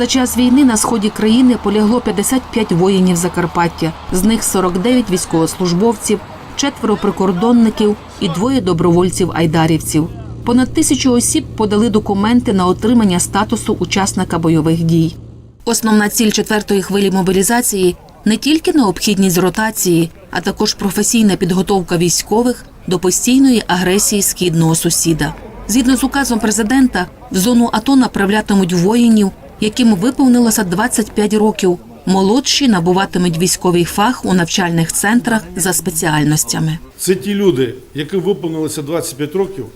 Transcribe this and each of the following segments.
За час війни на сході країни полягло 55 воїнів Закарпаття, з них 49 військовослужбовців, четверо прикордонників і двоє добровольців-айдарівців. Понад тисячу осіб подали документи на отримання статусу учасника бойових дій. Основна ціль четвертої хвилі мобілізації не тільки необхідність ротації, а також професійна підготовка військових до постійної агресії східного сусіда. Згідно з указом президента, в зону АТО направлятимуть воїнів, яким виповнилося 25 років. Молодші набуватимуть військовий фах у навчальних центрах за спеціальностями. Це ті люди, яким виповнилося 25 років,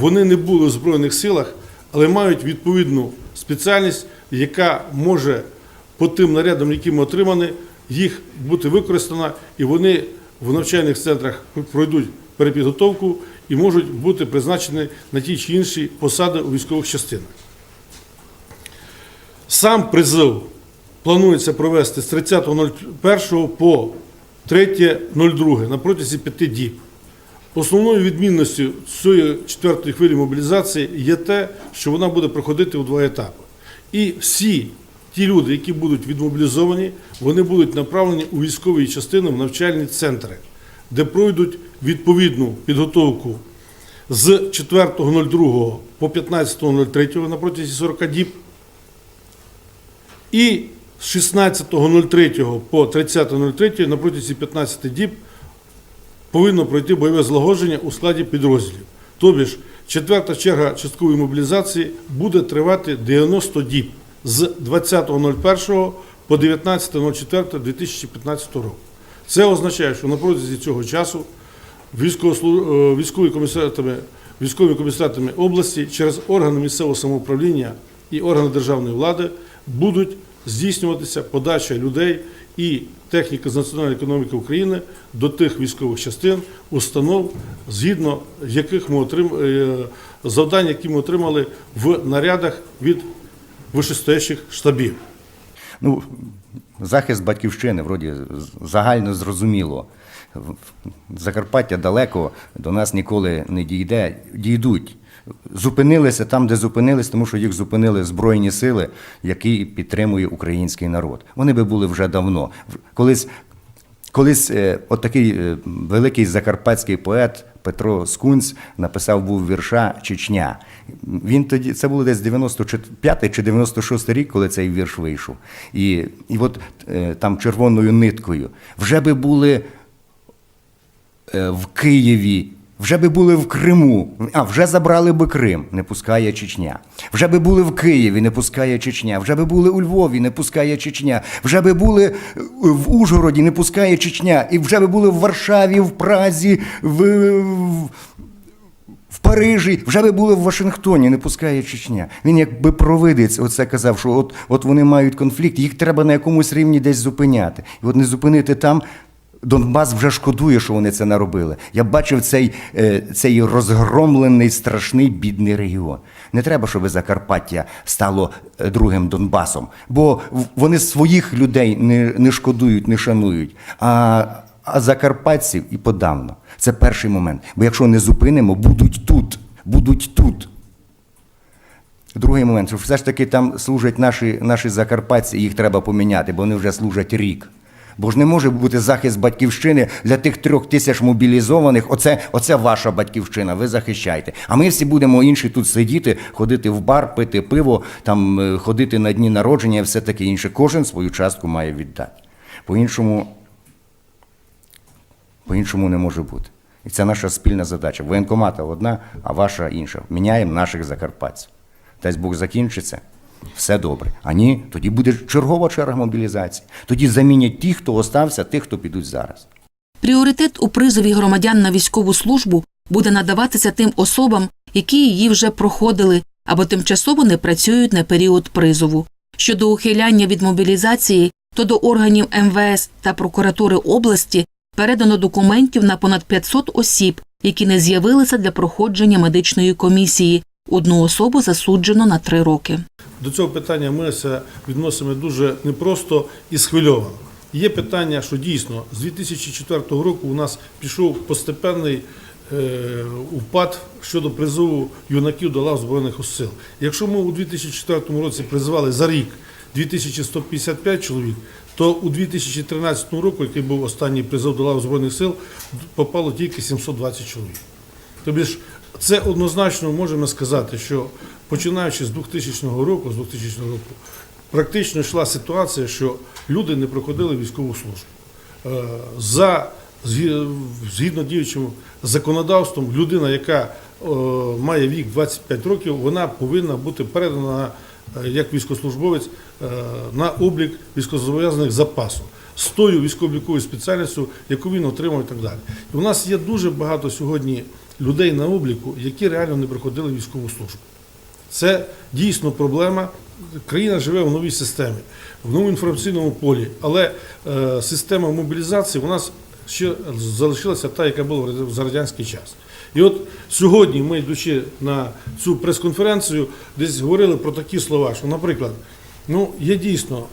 вони не були в Збройних силах, але мають відповідну спеціальність, яка може по тим нарядам, які ми отримані, їх бути використана, і вони в навчальних центрах пройдуть перепідготовку і можуть бути призначені на ті чи інші посади у військових частинах. Сам призив планується провести з 30.01 по 3.02 на протязі п'яти діб. Основною відмінністю цієї четвертої хвилі мобілізації є те, що вона буде проходити у два етапи. І всі ті люди, які будуть відмобілізовані, вони будуть направлені у військові частини в навчальні центри, де пройдуть відповідну підготовку з 4.02 по 15.03 на протязі 40 діб. І з 16.03 по 30.03 на протязі 15 діб повинно пройти бойове злагодження у складі підрозділів. Тобі ж четверта черга часткової мобілізації буде тривати 90 діб з 20.01 по 19.04.2015 року. Це означає, що на протязі цього часу е, військові комісаріатами, військовими комісаріатами області через органи місцевого самоуправління і органи державної влади будуть здійснюватися подача людей і техніки з національної економіки України до тих військових частин, установ, згідно яких ми отрим... е, завдань, які ми отримали в нарядах від вищестоящих штабів. Ну, захист батьківщини, вроді, загально зрозуміло. Закарпаття далеко до нас ніколи не дійде. Дійдуть. Зупинилися там, де зупинились, тому що їх зупинили Збройні сили, які підтримує український народ. Вони би були вже давно. Колись, колись е, от такий е, великий закарпатський поет Петро Скунц написав був вірша Чечня. Він тоді це було десь 95 чи 96 рік, коли цей вірш вийшов. І, і от е, там червоною ниткою вже би були в Києві. Вже би були в Криму, а вже забрали би Крим, не пускає Чечня. Вже би були в Києві, не пускає Чечня. Вже би були у Львові, не пускає Чечня. Вже би були е, в Ужгороді, не пускає Чечня. І вже би були в Варшаві, в Празі, в, в, в Парижі, вже би були в Вашингтоні, не пускає Чечня. Він якби провидець оце казав, що от, от вони мають конфлікт, їх треба на якомусь рівні десь зупиняти. І от не зупинити там. Донбас вже шкодує, що вони це наробили. Я бачив цей, е, цей розгромлений, страшний бідний регіон. Не треба, щоб Закарпаття стало е, другим Донбасом, бо вони своїх людей не, не шкодують, не шанують. А, а закарпатців і подавно. Це перший момент. Бо якщо не зупинимо, будуть тут. Будуть тут. Другий момент, що все ж таки там служать наші, наші закарпатці, їх треба поміняти, бо вони вже служать рік. Бо ж не може бути захист батьківщини для тих трьох тисяч мобілізованих. Оце, оце ваша батьківщина, ви захищаєте. А ми всі будемо інші тут сидіти, ходити в бар, пити пиво, там е, ходити на дні народження і все таке інше. Кожен свою частку має віддати. По-іншому, по-іншому не може бути. І це наша спільна задача. Воєнкомата одна, а ваша інша. Міняємо наших закарпатців. Дасть Бог закінчиться, все добре. А ні, тоді буде чергова черга мобілізації. Тоді замінять ті, хто остався, тих, хто підуть зараз. Пріоритет у призові громадян на військову службу буде надаватися тим особам, які її вже проходили або тимчасово не працюють на період призову. Щодо ухиляння від мобілізації, то до органів МВС та прокуратури області передано документів на понад 500 осіб, які не з'явилися для проходження медичної комісії. Одну особу засуджено на три роки. До цього питання ми відносимо дуже непросто і схвильовано. Є питання, що дійсно з 2004 року у нас пішов постепенний е, упад щодо призову юнаків до лав Збройних сил. Якщо ми у 2004 році призивали за рік 2155 чоловік, то у 2013 року, який був останній призов до лав Збройних сил, попало тільки 720 чоловік. Тобі це однозначно можемо сказати, що починаючи з 2000 року, з 2000 року, практично йшла ситуація, що люди не проходили військову службу. Е, За згідно діючим законодавством, людина, яка має вік 25 років, вона повинна бути передана е, як військовослужбовець е, на облік військовозобов'язаних запасу з тою військово-обліковою спеціальністю, яку він отримав і так далі. І у нас є дуже багато сьогодні людей на обліку, які реально не проходили військову службу. Це дійсно проблема. Країна живе в новій системі, в новому інформаційному полі, але е, система мобілізації у нас ще залишилася та, яка була за радянський час. І от сьогодні ми, йдучи на цю прес-конференцію, десь говорили про такі слова, що, наприклад, ну, є дійсно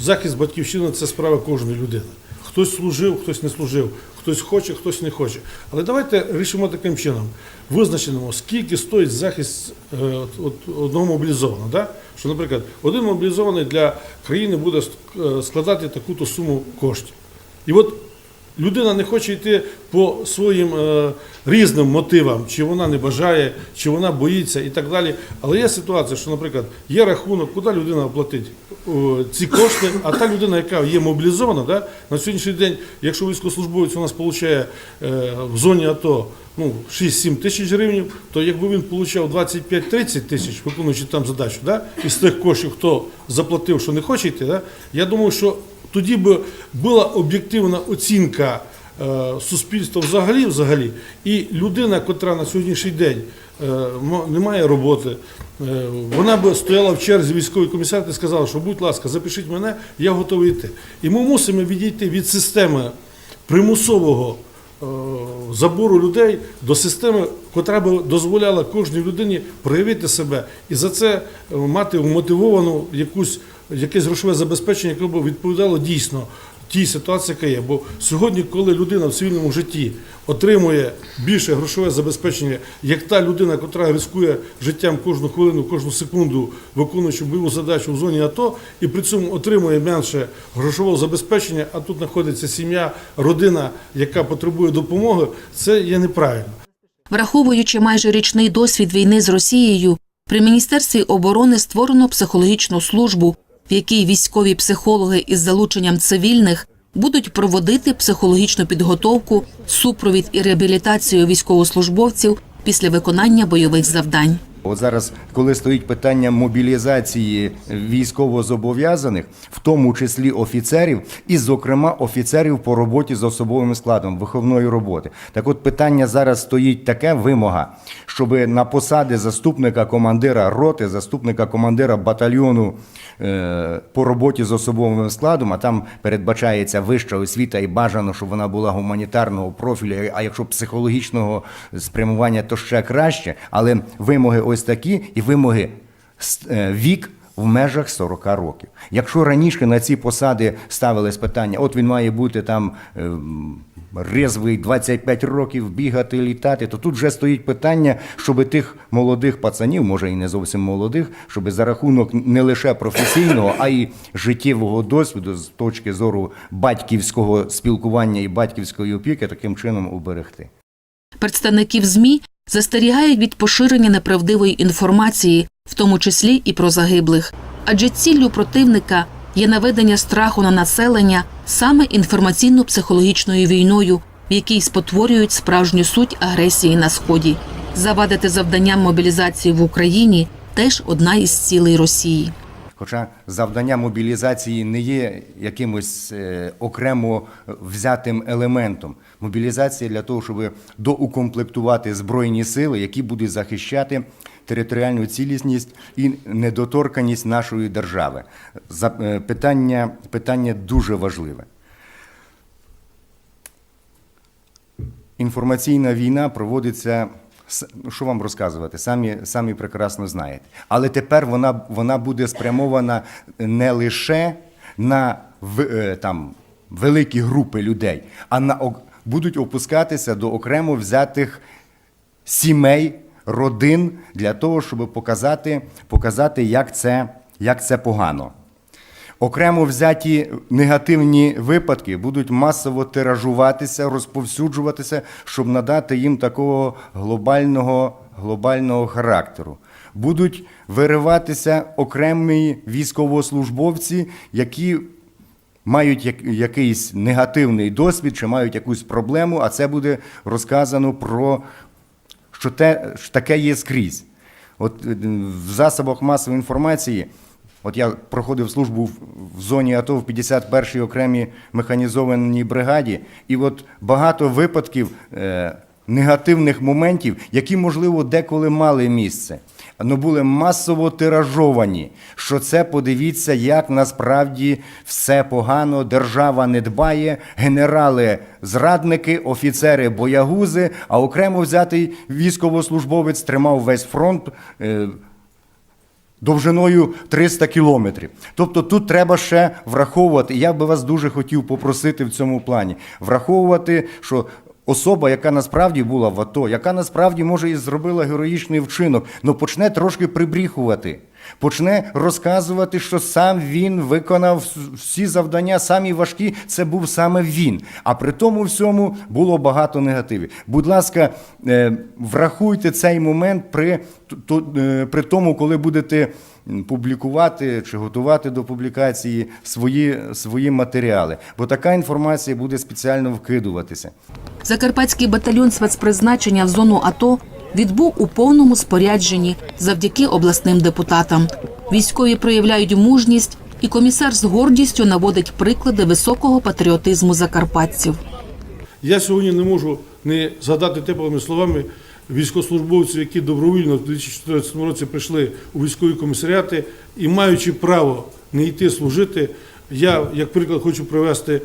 захист батьківщини це справа кожної людини. Хтось служив, хтось не служив, хтось хоче, хтось не хоче. Але давайте рішимо таким чином. Визначимо, скільки стоїть захист е, одного мобілізованого. Да? Що, наприклад, один мобілізований для країни буде е, складати таку-то суму коштів. І от людина не хоче йти по своїм е, різним мотивам, чи вона не бажає, чи вона боїться і так далі. Але є ситуація, що, наприклад, є рахунок, куди людина оплатить о, ці кошти, а та людина, яка є мобілізована, да, на сьогоднішній день, якщо військовослужбовець у нас отримує е, в зоні АТО ну, 6-7 тисяч гривень, то якби він отримав 25-30 тисяч, виконуючи там задачу, да, із тих коштів, хто заплатив, що не хоче йти, да, я думаю, що тоді б була об'єктивна оцінка е, суспільства взагалі, взагалі, і людина, котра на сьогоднішній день е, не має роботи, е, вона б стояла в черзі військовий комісар і сказала, що будь ласка, запишіть мене, я готовий йти. І ми мусимо відійти від системи примусового забору людей до системи, котра б дозволяла кожній людині проявити себе і за це мати вмотивовану якусь якесь грошове забезпечення, яке б відповідало дійсно тій ситуації, яка є. Бо сьогодні, коли людина в цивільному житті отримує більше грошове забезпечення, як та людина, яка ризикує життям кожну хвилину, кожну секунду, виконуючи бойову задачу в зоні АТО, і при цьому отримує менше грошового забезпечення, а тут знаходиться сім'я, родина, яка потребує допомоги, це є неправильно. Враховуючи майже річний досвід війни з Росією, при Міністерстві оборони створено психологічну службу, в якій військові психологи із залученням цивільних будуть проводити психологічну підготовку, супровід і реабілітацію військовослужбовців після виконання бойових завдань. От зараз, коли стоїть питання мобілізації військовозобов'язаних, в тому числі офіцерів, і, зокрема, офіцерів по роботі з особовим складом виховної роботи. Так от питання зараз стоїть таке вимога, щоб на посади заступника командира роти, заступника командира батальйону е, по роботі з особовим складом, а там передбачається вища освіта і бажано, щоб вона була гуманітарного профілю, а якщо психологічного спрямування, то ще краще. Але вимоги ось такі, і вимоги е, вік. В межах 40 років. Якщо раніше на ці посади ставились питання, от він має бути там ем, резвий 25 років, бігати, літати, то тут вже стоїть питання, щоб тих молодих пацанів, може і не зовсім молодих, щоб за рахунок не лише професійного, а й життєвого досвіду з точки зору батьківського спілкування і батьківської опіки таким чином уберегти. Представників ЗМІ застерігають від поширення неправдивої інформації, в тому числі і про загиблих. Адже ціллю противника є наведення страху на населення саме інформаційно-психологічною війною, в якій спотворюють справжню суть агресії на сході. Завадити завданням мобілізації в Україні теж одна із цілей Росії. Хоча завдання мобілізації не є якимось е, окремо взятим елементом. Мобілізація для того, щоб доукомплектувати збройні сили, які будуть захищати територіальну цілісність і недоторканість нашої держави. За, е, питання, питання дуже важливе. Інформаційна війна проводиться. Що вам розказувати? Самі, самі прекрасно знаєте. Але тепер вона, вона буде спрямована не лише на в- е, там, великі групи людей, а на, будуть опускатися до окремо взятих сімей, родин для того, щоб показати, показати як, це, як це погано. Окремо взяті негативні випадки будуть масово тиражуватися, розповсюджуватися, щоб надати їм такого глобального, глобального характеру. Будуть вириватися окремі військовослужбовці, які мають якийсь негативний досвід чи мають якусь проблему, а це буде розказано про що те, що таке є скрізь. От е, в засобах масової інформації, от я проходив службу в- зоні АТО в 51-й окремій механізованій бригаді, і от багато випадків е, негативних моментів, які, можливо, деколи мали місце. але були масово тиражовані, що це подивіться, як насправді все погано, держава не дбає, генерали зрадники, офіцери боягузи, а окремо взятий військовослужбовець тримав весь фронт. е, довжиною 300 кілометрів. Тобто тут треба ще враховувати, я би вас дуже хотів попросити в цьому плані, враховувати, що особа, яка насправді була в АТО, яка насправді може і зробила героїчний вчинок, але почне трошки прибріхувати. Почне розказувати, що сам він виконав всі завдання, самі важкі, це був саме він. А при тому всьому було багато негативів. Будь ласка, е, врахуйте цей момент при, е, при тому, коли будете публікувати чи готувати до публікації свої, свої матеріали. Бо така інформація буде спеціально вкидуватися. Закарпатський батальйон спецпризначення в зону АТО відбув у повному спорядженні завдяки обласним депутатам. Військові проявляють мужність, і комісар з гордістю наводить приклади високого патріотизму закарпатців. Я сьогодні не можу не згадати теплими словами військовослужбовців, які добровільно в 2014 році прийшли у військові комісаріати і маючи право не йти служити, я, як приклад, хочу привести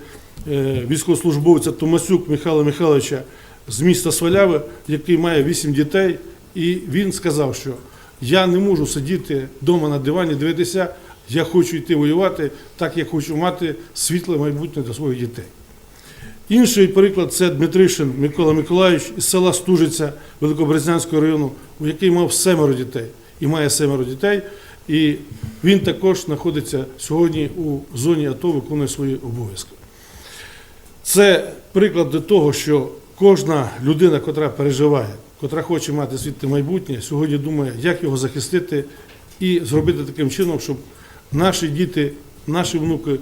е, військовослужбовця Томасюк Михайла Михайловича з міста Сваляви, який має 8 дітей, і він сказав, що я не можу сидіти вдома на дивані, дивитися, я хочу йти воювати, так я хочу мати світле майбутнє для своїх дітей. Інший приклад це Дмитришин Микола Миколаївич із села Стужиця Великобрезнянського району, у який мав семеро дітей і має семеро дітей. І він також знаходиться сьогодні у зоні АТО, виконує свої обов'язки. Це приклад до того, що кожна людина, котра переживає, котра хоче мати світле майбутнє, сьогодні думає, як його захистити і зробити таким чином, щоб наші діти, наші внуки е,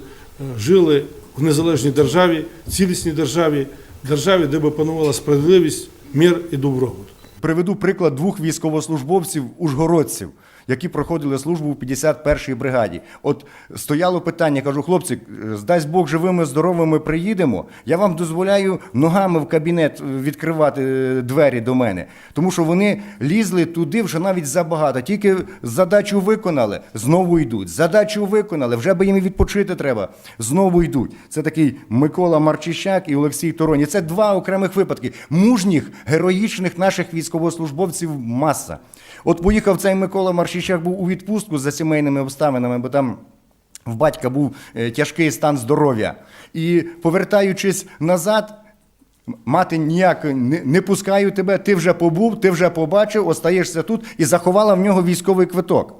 жили в незалежній державі, цілісній державі, державі, де би панувала справедливість, мир і добробут. Приведу приклад двох військовослужбовців ужгородців, які проходили службу в 51-й бригаді. От стояло питання, кажу, хлопці, здасть Бог живими, здоровими приїдемо. Я вам дозволяю ногами в кабінет відкривати е, двері до мене. Тому що вони лізли туди вже навіть забагато. Тільки задачу виконали, знову йдуть. Задачу виконали, вже би їм відпочити треба. Знову йдуть. Це такий Микола Марчищак і Олексій Тороні. Це два окремих випадки. Мужніх, героїчних наших військовослужбовців маса. От поїхав цей Микола Маршіщак був у відпустку за сімейними обставинами, бо там. В батька був е, тяжкий стан здоров'я. І повертаючись назад, мати ніяк не, не пускаю тебе, ти вже побув, ти вже побачив, остаєшся тут і заховала в нього військовий квиток.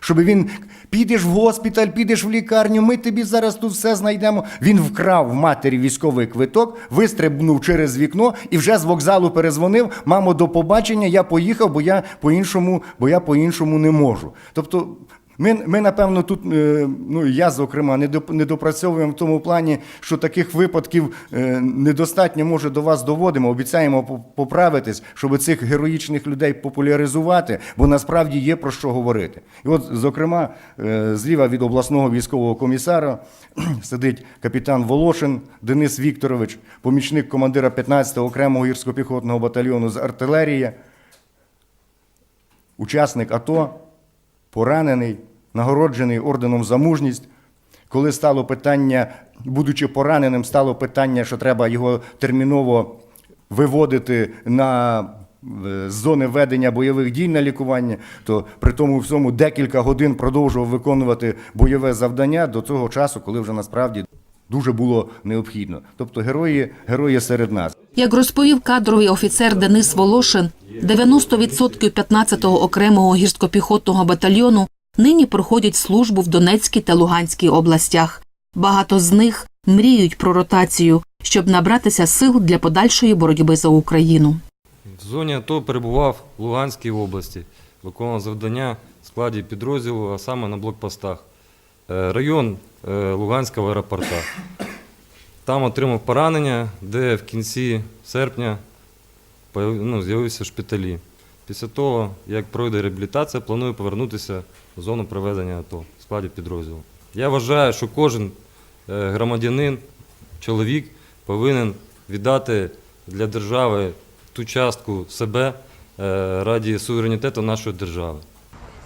Щоб він підеш в госпіталь, підеш в лікарню, ми тобі зараз тут все знайдемо. Він вкрав в матері військовий квиток, вистрибнув через вікно і вже з вокзалу перезвонив. Мамо, до побачення, я поїхав, бо я по-іншому, бо я по-іншому не можу. Тобто. Ми, ми, напевно, тут, е, ну я, зокрема, не доп- не допрацьовуємо в тому плані, що таких випадків е, недостатньо, може, до вас доводимо. Обіцяємо поправитись, щоб цих героїчних людей популяризувати, бо насправді є про що говорити. І от, зокрема, е, зліва від обласного військового комісара сидить капітан Волошин Денис Вікторович, помічник командира 15-го окремого гірсько-піхотного батальйону з артилерії, учасник АТО поранений, нагороджений орденом за мужність. Коли стало питання, будучи пораненим, стало питання, що треба його терміново виводити на е, зони ведення бойових дій на лікування, то при тому всьому декілька годин продовжував виконувати бойове завдання до того часу, коли вже насправді дуже було необхідно. Тобто герої, герої серед нас. Як розповів кадровий офіцер Денис Волошин, 90% 15-го окремого гірсько-піхотного батальйону нині проходять службу в Донецькій та Луганській областях. Багато з них мріють про ротацію, щоб набратися сил для подальшої боротьби за Україну. В зоні АТО перебував в Луганській області, виконував завдання в складі підрозділу, а саме на блокпостах. Е, Район е, Луганського аеропорта. Там отримав поранення, де в кінці серпня ну, з'явився в шпиталі. Після того, як пройде реабілітація, планую повернутися зону проведення АТО складі підрозділу. Я вважаю, що кожен е, громадянин, чоловік повинен віддати для держави ту частку себе е, раді суверенітету нашої держави.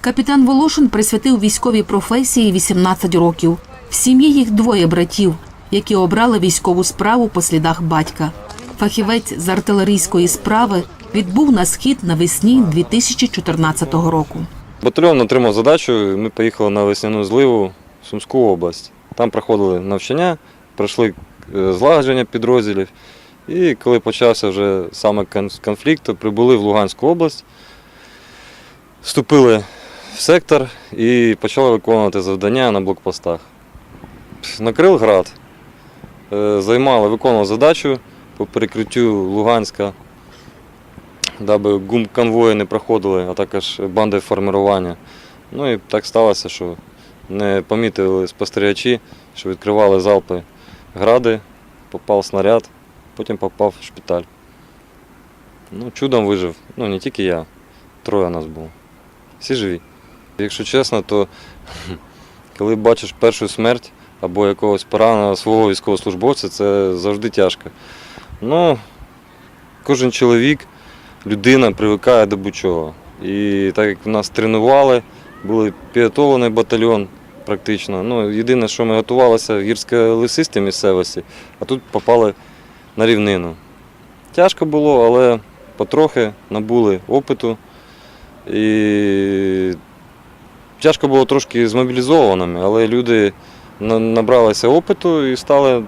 Капітан Волошин присвятив військовій професії 18 років. В сім'ї їх двоє братів, які обрали військову справу по слідах батька. Фахівець з артилерійської справи відбув на схід навесні 2014 року. Батальйон отримав задачу, ми поїхали на весняну зливу в Сумську область. Там проходили навчання, пройшли е, злагодження підрозділів. І коли почався вже саме конфлікт, прибули в Луганську область, вступили в сектор і почали виконувати завдання на блокпостах. Накрив град, е, займали, виконували задачу по перекриттю Луганська даби гум конвої не проходили, а також банди формирування. Ну і так сталося, що не помітили спостерігачі, що відкривали залпи гради, попав снаряд, потім попав в шпиталь. Ну, чудом вижив. Ну, не тільки я, троє нас було. Всі живі. Якщо чесно, то коли бачиш першу смерть або якогось пораненого свого військовослужбовця, це завжди тяжко. Ну, кожен чоловік людина привикає до будь-чого. І так як нас тренували, були підготовлений батальйон практично. Ну, єдине, що ми готувалися в гірсько-лисистій місцевості, а тут попали на рівнину. Тяжко було, але потрохи набули опиту. І тяжко було трошки змобілізованими, але люди набралися опиту і стали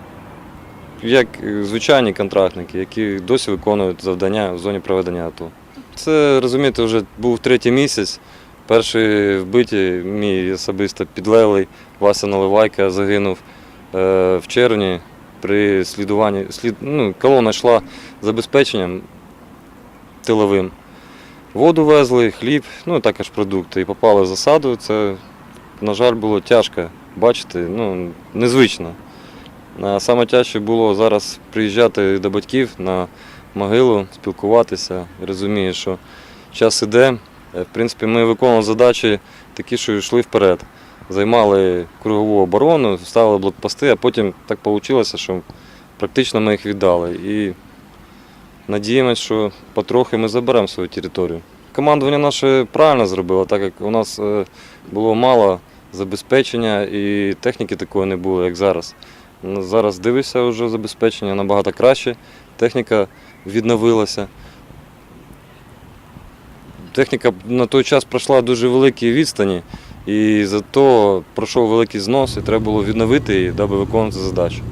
як звичайні контрактники, які досі виконують завдання в зоні проведення АТО. Це, розумієте, вже був третій місяць. Перший вбиті, мій особисто підлеглий Вася Наливайка загинув е, в червні при слідуванні. Слід, ну, колона йшла забезпеченням тиловим. Воду везли, хліб, ну також продукти. І попали в засаду. Це, на жаль, було тяжко бачити, ну, незвично. Саме тяжче було зараз приїжджати до батьків на могилу, спілкуватися. Я розумію, що час іде. Е, В принципі, ми виконували задачі такі, що йшли вперед. Займали кругову оборону, ставили блокпости, а потім так вийшло, що практично ми їх віддали. І надіємося, що потрохи ми заберемо свою територію. Командування наше правильно зробило, так як у нас е, було мало забезпечення і техніки такої не було, як зараз. Ну, Зараз дивишся вже забезпечення набагато краще. Техніка відновилася. Техніка на той час пройшла дуже великі відстані, і зато пройшов великий знос, і треба було відновити її, даби виконувати задачу.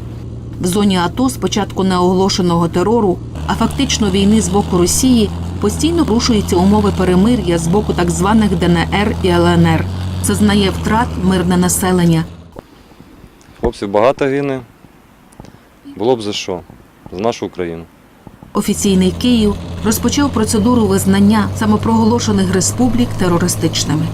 В зоні АТО з початку неоголошеного терору, а фактично війни з боку Росії, постійно порушуються умови перемир'я з боку так званих ДНР і ЛНР. Зазнає втрат мирне населення. Хлопців багато гине. Було б за що? За нашу Україну. Офіційний Київ розпочав процедуру визнання самопроголошених республік терористичними.